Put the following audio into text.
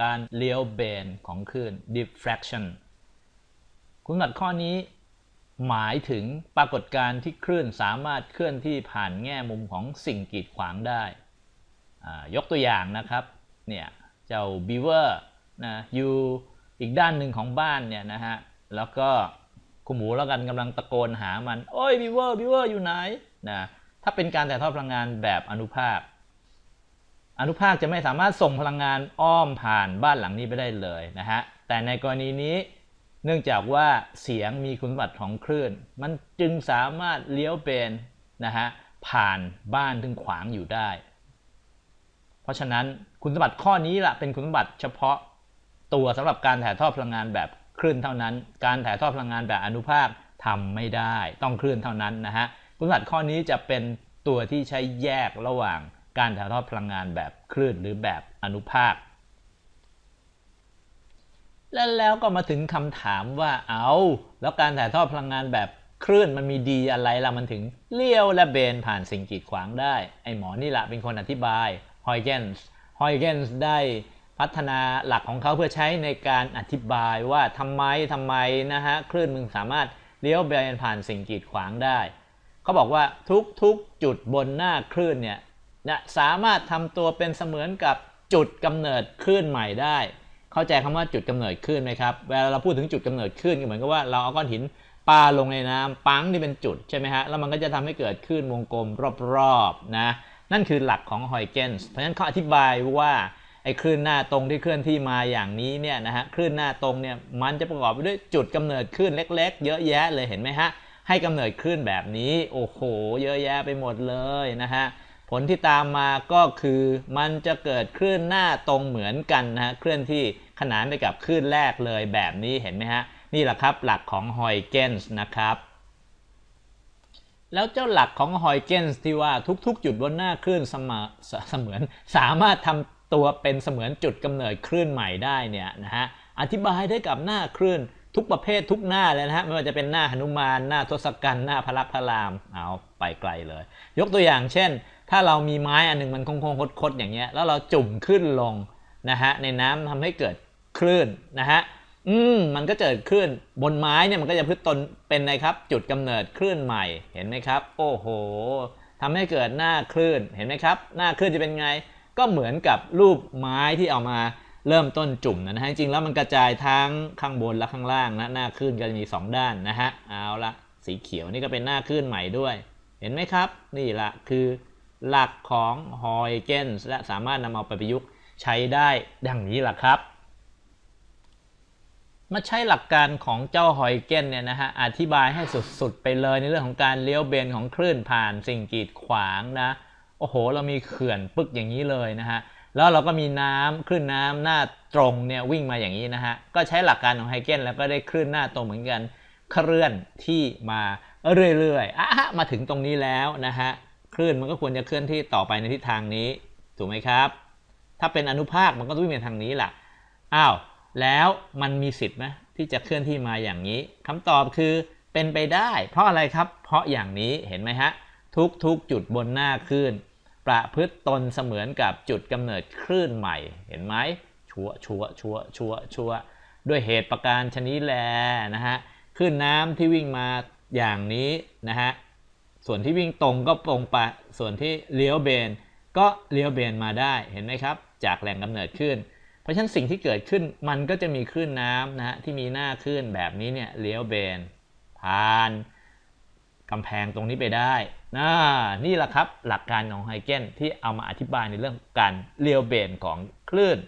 การเลี้ยวเบนของคลื่น diffraction คุณสมบัติข้อนี้หมายถึงปรากฏการณ์ที่คลื่นสามารถเคลื่อนที่ผ่านแง่มุมของสิ่งกีดขวางได้ ยกตัวอย่างนะครับ เนี่ย เจ้าบีเวอร์นะอยู่อีกด้านหนึ่งของบ้านเนี่ยนะฮะ แล้วก็คุณหมูแล้วกันกำลังตะโกนหามัน โอ้ยบีเวอร์บีเวอร์อยู่ไหนนะ ถ้าเป็นการถ่ายทอดพลังงานแบบอนุภาค อนุภาคจะไม่สามารถส่งพลังงานอ้อมผ่านบ้านหลังนี้ไปได้เลยนะฮะ แต่ในกรณีนี้เนื่องจากว่าเสียงมีคุณสมบัติของคลื่น มันจึงสามารถเลี้ยวเป็นนะฮะผ่านบ้านถึงขวางอยู่ได้ เพราะฉะนั้นคุณสมบัติข้อนี้ละเป็นคุณสมบัติเฉพาะตัวสำหรับการถ่ายทอดพลังงานแบบคลื่นเท่านั้น การถ่ายทอดพลังงานแบบอนุภาคทำไม่ได้ ต้องคลื่นเท่านั้นนะฮะคุณสมบัติข้อนี้จะเป็นตัวที่ใช้แยกระหว่าง การถ่ายทอดพลังงานแบบคลื่นหรือแบบอนุภาค และแล้วก็มาถึงคำถามว่าเอาแล้วการถ่ายทอดพลังงานแบบคลื่นมันมีดีอะไรล่ะมันถึงเลี้ยวและเบนผ่านสิ่งกีดขวางได้ ไอหมอนี่แหละเป็นคนอธิบายฮอยเกนส์ฮอยเกนส์ได้พัฒนาหลักของเขาเพื่อใช้ในการอธิบายว่าทำไมทำไมนะฮะคลื่นมึงสามารถเลี้ยวเบนผ่านสิ่งกีดขวางได้ เขาบอกว่าทุกๆจุดบนหน้าคลื่นเนี่ย นะสามารถทำตัวเป็นเสมือนกับจุดกำเนิดคลื่นใหม่ได้ เข้าใจคำว่าจุดกำเนิดคลื่นไหมครับ เวลาเราพูดถึงจุดกำเนิดคลื่นก็เหมือนกับว่าเราเอาก้อนหินปาลงในน้ำปังที่เป็นจุดใช่ไหมฮะ แล้วมันก็จะทำให้เกิดคลื่นวงกลมรอบๆนะ นั่นคือหลักของฮอยเกนส์เพราะฉะนั้นเขาอธิบายว่าไอ้คลื่นหน้าตรงที่เคลื่อนที่มาอย่างนี้เนี่ยนะฮะคลื่นหน้าตรงเนี่ยมันจะประกอบไปด้วยจุดกำเนิดคลื่นเล็ก ๆ เยอะแยะเลยเห็นไหมฮะให้กำเนิดคลื่นแบบนี้โอ้โห เยอะแยะไปหมดเลยนะฮะ ผลที่ตามมาก็คือมันจะเกิดคลื่นหน้าตรงเหมือนกันนะฮะเคลื่อนที่ขนานไปกับคลื่นแรกเลยแบบนี้เห็นไหมฮะ นี่แหละครับหลักของฮอยเกนส์นะครับแล้วเจ้าหลักของฮอยเกนส์ที่ว่าทุกๆ จุดบนหน้าคลื่นเสมอสเสมือนสามารถทำตัวเป็นเสมือนจุดกำเนิดคลื่นใหม่ได้เนี่ยนะฮะอธิบายได้กับหน้าคลื่นทุกประเภททุกหน้าเลยนะฮะไม่ว่าจะเป็นหน้าหนุมานหน้าทศกัณฐ์หน้าพระลักษมณ์พระรามเอาไปไกลเลย ยกตัวอย่างเช่น ถ้าเรามีไม้อันหนึ่งมันโค้งๆคดๆอย่างเงี้ยแล้วเราจุ่มขึ้นลงนะฮะในน้ำทำให้เกิดคลื่นนะฮะอืมมันก็เกิดคลื่นบนไม้เนี่ยมันก็จะพึ่ตนเป็นไงครับ จุดกำเนิดคลื่นใหม่เห็นไหมครับ โอ้โหทำให้เกิดหน้าคลื่นเห็นไหมครับ หน้าคลื่นจะเป็นไง ก็เหมือนกับรูปไม้ที่เอามาเริ่มต้นจุ่มนะฮะจริงๆแล้วมันกระจายทั้งข้างบนและข้างล่างนะหน้าคลื่นก็จะมี 2 ด้านนะฮะเอาละสีเขียวนี่ก็เป็นหน้าคลื่นใหม่ด้วย เห็นไหมครับ นี่ละคือ หลักของฮอยเกนส์และสามารถนำเอาไปประยุกต์ใช้ได้ดังนี้ล่ะครับ มาใช้หลักการของเจ้าฮอยเกนเนี่ยนะฮะอธิบายให้สุดๆ ไปเลยในเรื่องของการเลี้ยวเบนของคลื่นผ่านสิ่งกีดขวางนะโอ้โห เรามีเขื่อนปึกอย่างนี้เลยนะฮะแล้วเราก็มีน้ำคลื่นน้ำหน้าตรงเนี่ยวิ่งมาอย่างนี้นะฮะก็ใช้หลักการของไฮเกนแล้วก็ได้คลื่นหน้าตรงเหมือนกันเคลื่อนที่มาเรื่อยๆอะมาถึงตรงนี้แล้วนะฮะ คลื่นมันก็ควรจะเคลื่อนที่ต่อไปในทิศทางนี้ถูกไหมครับ ถ้าเป็นอนุภาคมันก็ต้องวิ่งไปทางนี้แหละอ้าวแล้วมันมีสิทธิ์ไหมที่จะเคลื่อนที่มาอย่างนี้คำตอบคือเป็นไปได้ เพราะอะไรครับ เพราะอย่างนี้เห็นไหมฮะทุกๆจุดบนหน้าคลื่น ประพฤติตนเสมือนกับจุดกำเนิดคลื่นใหม่ เห็นไหมชัวชัวชัวชัวชัวด้วยเหตุประการชนิดแลนะฮะคลื่นน้ำที่วิ่งมาอย่างนี้นะฮะ ส่วนที่วิ่งตรงก็ตรงไปส่วนที่เลี้ยวเบน ก็เลี้ยวเบนมาได้เห็นไหมครับ จากแหล่งกำเนิดคลื่นเพราะฉะนั้นสิ่งที่เกิดขึ้นมันก็จะมีคลื่นน้ำนะฮะที่มีหน้าคลื่นแบบนี้เนี่ยเลี้ยวเบน ผ่านกำแพงตรงนี้ไปได้นะนี่แหละครับหลักการของไฮเกนที่เอามาอธิบายในเรื่องการเลี้ยวเบนของคลื่น